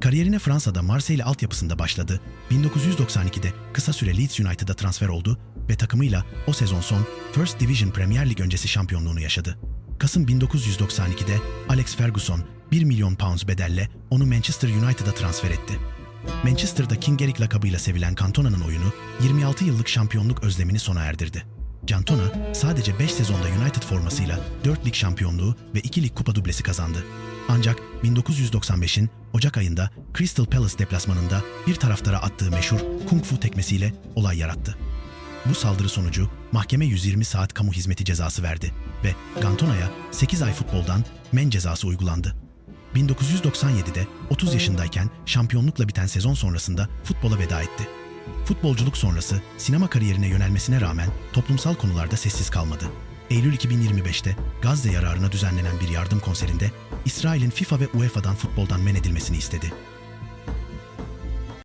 Kariyerine Fransa'da Marseille altyapısında başladı. 1992'de kısa süre Leeds United'a transfer oldu ve takımıyla o sezon son First Division Premier Lig öncesi şampiyonluğunu yaşadı. Kasım 1992'de Alex Ferguson 1 milyon pounds bedelle onu Manchester United'a transfer etti. Manchester'da King Eric lakabıyla sevilen Cantona'nın oyunu 26 yıllık şampiyonluk özlemini sona erdirdi. Cantona sadece 5 sezonda United formasıyla 4 lig şampiyonluğu ve 2 lig kupa dublesi kazandı. Ancak 1995'in Ocak ayında Crystal Palace deplasmanında bir taraftara attığı meşhur kung fu tekmesiyle olay yarattı. Bu saldırı sonucu mahkeme 120 saat kamu hizmeti cezası verdi ve Gantona'ya 8 ay futboldan men cezası uygulandı. 1997'de 30 yaşındayken şampiyonlukla biten sezon sonrasında futbola veda etti. Futbolculuk sonrası sinema kariyerine yönelmesine rağmen toplumsal konularda sessiz kalmadı. Eylül 2025'te Gazze yararına düzenlenen bir yardım konserinde İsrail'in FIFA ve UEFA'dan futboldan men edilmesini istedi.